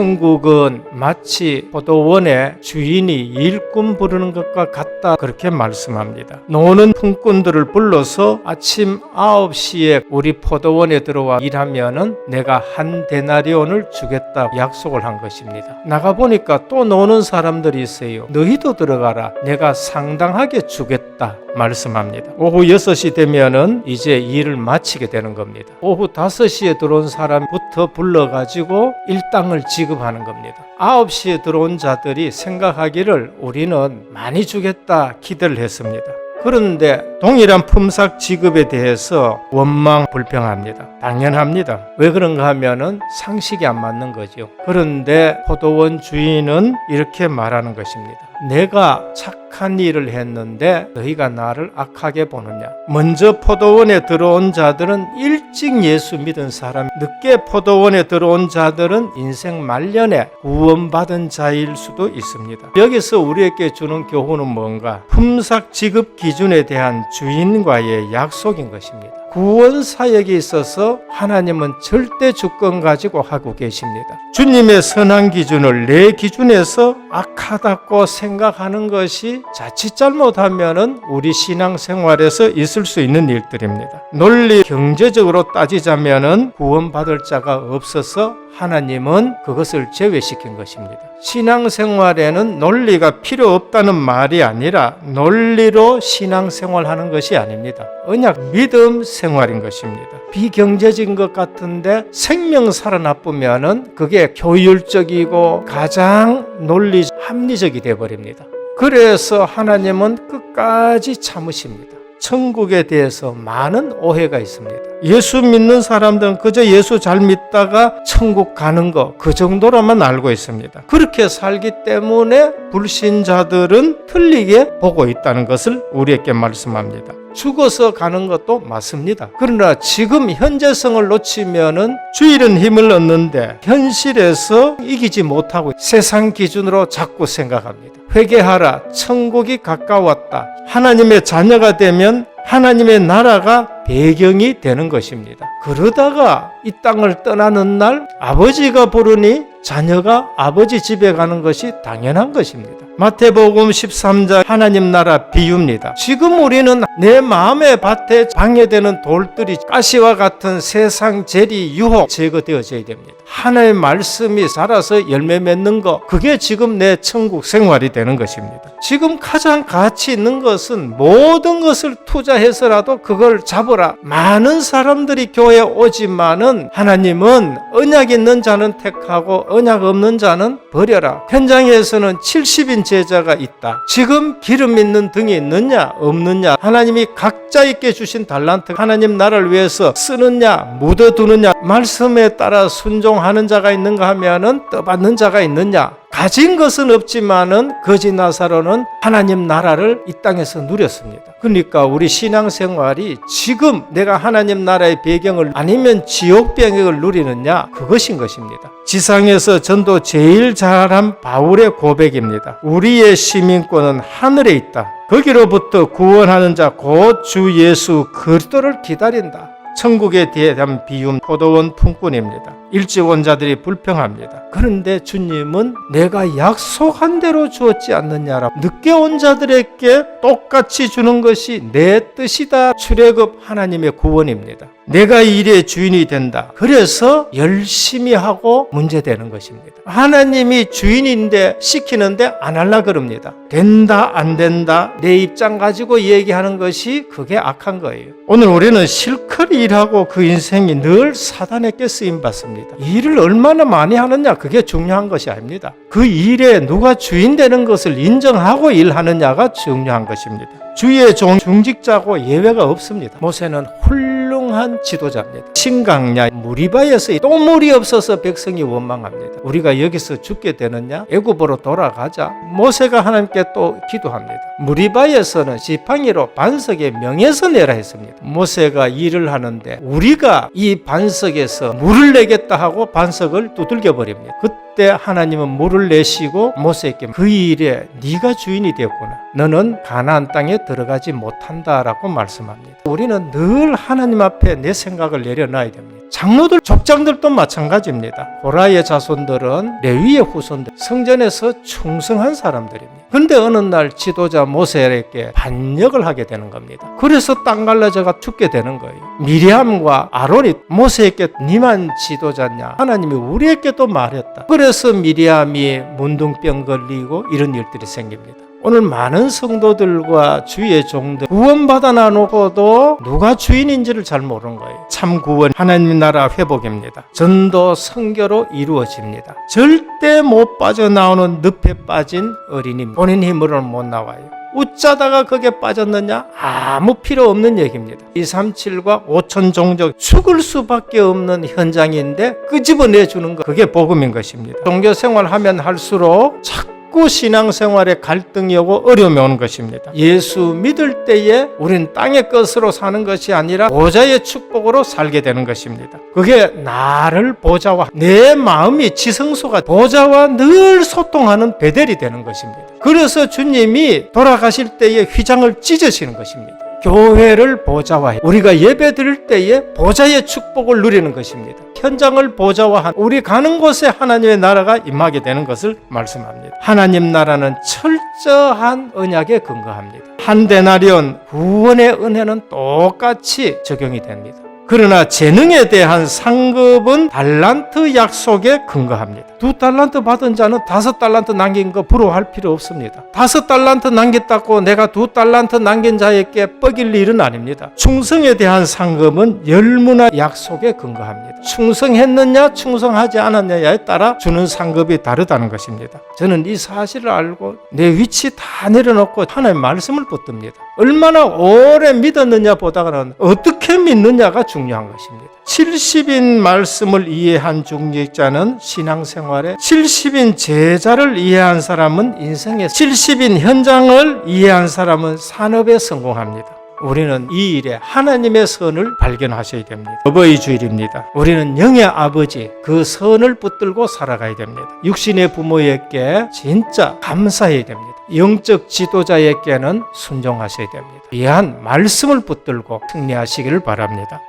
천국은 마치 포도원의 주인이 일꾼 부르는 것과 같다 그렇게 말씀합니다. 노는 품꾼들을 불러서 아침 9시에 우리 포도원에 들어와 일하면은 내가 한 데나리온을 주겠다 약속을 한 것입니다. 나가 보니까 또 노는 사람들이 있어요. 너희도 들어가라. 내가 상당하게 주겠다 말씀합니다. 오후 6시 되면은 이제 일을 마치게 되는 겁니다. 오후 5시에 들어온 사람부터 불러 가지고 일당을 지급 하는 겁니다. 9시에 들어온 자들이 생각하기를 우리는 많이 주겠다 기대를 했습니다. 그런데 동일한 품삯 지급에 대해서 원망 불평합니다. 당연합니다. 왜 그런가 하면은 상식이 안 맞는 거죠. 그런데 포도원 주인은 이렇게 말하는 것입니다. 내가 착 한 일을 했는데 너희가 나를 악하게 보느냐. 먼저 포도원에 들어온 자들은 일찍 예수 믿은 사람, 늦게 포도원에 들어온 자들은 인생 말년에 구원받은 자일 수도 있습니다. 여기서 우리에게 주는 교훈은 뭔가? 품삯 지급 기준에 대한 주인과의 약속인 것입니다. 구원 사역에 있어서 하나님은 절대 주권 가지고 하고 계십니다. 주님의 선한 기준을 내 기준에서 악하다고 생각하는 것이 자칫 잘못하면은 우리 신앙 생활에서 있을 수 있는 일들입니다. 논리 경제적으로 따지자면은 구원받을 자가 없어서 하나님은 그것을 제외시킨 것입니다. 신앙생활에는 논리가 필요 없다는 말이 아니라 논리로 신앙생활하는 것이 아닙니다. 언약 믿음 생활인 것입니다. 비경제적인 것 같은데 생명 살아나쁘면은 그게 효율적이고 가장 논리 합리적이 되어 버립니다. 그래서 하나님은 끝까지 참으십니다. 천국에 대해서 많은 오해가 있습니다. 예수 믿는 사람들은 그저 예수 잘 믿다가 천국 가는 거 그 정도로만 알고 있습니다. 그렇게 살기 때문에 불신자들은 틀리게 보고 있다는 것을 우리에게 말씀합니다. 죽어서 가는 것도 맞습니다. 그러나 지금 현재성을 놓치면은 주일은 힘을 얻는데 현실에서 이기지 못하고 세상 기준으로 자꾸 생각합니다. 회개하라. 천국이 가까웠다. 하나님의 자녀가 되면 하나님의 나라가 배경이 되는 것입니다. 그러다가 이 땅을 떠나는 날 아버지가 부르니 자녀가 아버지 집에 가는 것이 당연한 것입니다. 마태복음 13장 하나님 나라 비유입니다. 지금 우리는 내 마음의 밭에 방해되는 돌들이 가시와 같은 세상 재리 유혹 제거되어져야 됩니다. 하나님의 말씀이 살아서 열매 맺는 것 그게 지금 내 천국 생활이 되는 것입니다. 지금 가장 가치 있는 것은 모든 것을 투자해서라도 그걸 잡으라. 많은 사람들이 교회에 오지만은 하나님은 언약 있는 자는 택하고 언약 없는 자는 버려라. 현장에서는 70인 제자가 있다. 지금 기름 있는 등이 있느냐 없느냐 하나님이 각자에게 주신 달란트 하나님 나라를 위해서 쓰느냐 묻어두느냐 말씀에 따라 순종하는 자가 있는가 하면은 떠받는 자가 있느냐 가진 것은 없지만은 거지 나사로는 하나님 나라를 이 땅에서 누렸습니다. 그러니까 우리 신앙생활이 지금 내가 하나님 나라의 배경을 아니면 지옥 배경을 누리느냐 그것인 것입니다. 지상에서 전도 제일 잘한 바울의 고백입니다. 우리의 시민권은 하늘에 있다. 거기로부터 구원하는 자 곧 주 예수 그리스도를 기다린다. 천국에 대한 비움 포도원 품꾼입니다. 일찍 온 자들이 불평합니다. 그런데 주님은 내가 약속한 대로 주었지 않느냐라. 늦게 온 자들에게 똑같이 주는 것이 내 뜻이다. 출애굽 하나님의 구원입니다. 내가 일의 주인이 된다. 그래서 열심히 하고 문제되는 것입니다. 하나님이 주인인데 시키는데 안 할라 그럽니다. 된다 안 된다 내 입장 가지고 얘기하는 것이 그게 악한 거예요. 오늘 우리는 실컷 일하고 그 인생이 늘 사단에게 쓰임 받습니다. 일을 얼마나 많이 하느냐 그게 중요한 것이 아닙니다. 그 일에 누가 주인 되는 것을 인정하고 일하느냐가 중요한 것입니다. 주의 종 중직자고 예외가 없습니다. 모세는 훌 륭한 지도자입니다. 신강야 무리바에서 또 물이 없어서 백성이 원망합니다. 우리가 여기서 죽게 되느냐? 애굽으로 돌아가자. 모세가 하나님께 또 기도합니다. 무리바에서는 지팡이로 반석에 명예서 내라 했습니다. 모세가 일을 하는데 우리가 이 반석에서 물을 내겠다 하고 반석을 두들겨 버립니다. 그 때 하나님은 물을 내시고 모세에게 그 일에 네가 주인이 되었구나. 너는 가나안 땅에 들어가지 못한다라고 말씀합니다. 우리는 늘 하나님 앞에 내 생각을 내려놔야 됩니다. 장로들 족장들도 마찬가지입니다. 고라의 자손들은 레위의 후손들, 성전에서 충성한 사람들입니다. 근데 어느 날 지도자 모세에게 반역을 하게 되는 겁니다. 그래서 땅 갈라져가 죽게 되는 거예요. 미리암과 아론이 모세에게 니만 지도자냐? 하나님이 우리에게도 말했다. 그래서 미리암이 문둥병 걸리고 이런 일들이 생깁니다. 오늘 많은 성도들과 주의 종들 구원받아 나놓고도 누가 주인인지를 잘 모르는 거예요. 참 구원 하나님 나라 회복입니다. 전도 성교로 이루어집니다. 절대 못 빠져나오는 늪에 빠진 어린이 본인 힘으로는 못 나와요. 웃자다가 거기에 빠졌느냐? 아무 필요 없는 얘기입니다. 237과 5천 종족 죽을 수밖에 없는 현장인데 끄집어내 주는 것 그게 복음인 것입니다. 종교 생활하면 할수록 자꾸 신앙생활에 갈등이 오고 어려움이 오는 것입니다. 예수 믿을 때에 우린 땅의 것으로 사는 것이 아니라 보좌의 축복으로 살게 되는 것입니다. 그게 나를 보좌와 내 마음이 지성소가 보좌와 늘 소통하는 베델이 되는 것입니다. 그래서 주님이 돌아가실 때에 휘장을 찢으시는 것입니다. 교회를 보좌화해 우리가 예배 드릴 때에 보좌의 축복을 누리는 것입니다. 현장을 보좌화한 우리 가는 곳에 하나님의 나라가 임하게 되는 것을 말씀합니다. 하나님 나라는 철저한 언약에 근거합니다. 한 데나리온 구원의 은혜는 똑같이 적용이 됩니다. 그러나 재능에 대한 상급은 달란트 약속에 근거합니다. 두 달란트 받은 자는 다섯 달란트 남긴 거 부러워할 필요 없습니다. 다섯 달란트 남겼다고 내가 두 달란트 남긴 자에게 뻐길 일은 아닙니다. 충성에 대한 상급은 열무나 약속에 근거합니다. 충성했느냐 충성하지 않았느냐에 따라 주는 상급이 다르다는 것입니다. 저는 이 사실을 알고 내 위치 다 내려놓고 하나님의 말씀을 붙듭니다. 얼마나 오래 믿었느냐 보다가는 어떻게 믿느냐가 중요한 것입니다. 70인 말씀을 이해한 중직자는 신앙생활에 70인 제자를 이해한 사람은 인생의 70인 현장을 이해한 사람은 산업에 성공합니다. 우리는 이 일에 하나님의 선을 발견하셔야 됩니다. 어버이 주일입니다. 우리는 영의 아버지 그 선을 붙들고 살아가야 됩니다. 육신의 부모에게 진짜 감사해야 됩니다. 영적 지도자에게는 순종하셔야 됩니다. 귀한 말씀을 붙들고 승리하시기를 바랍니다.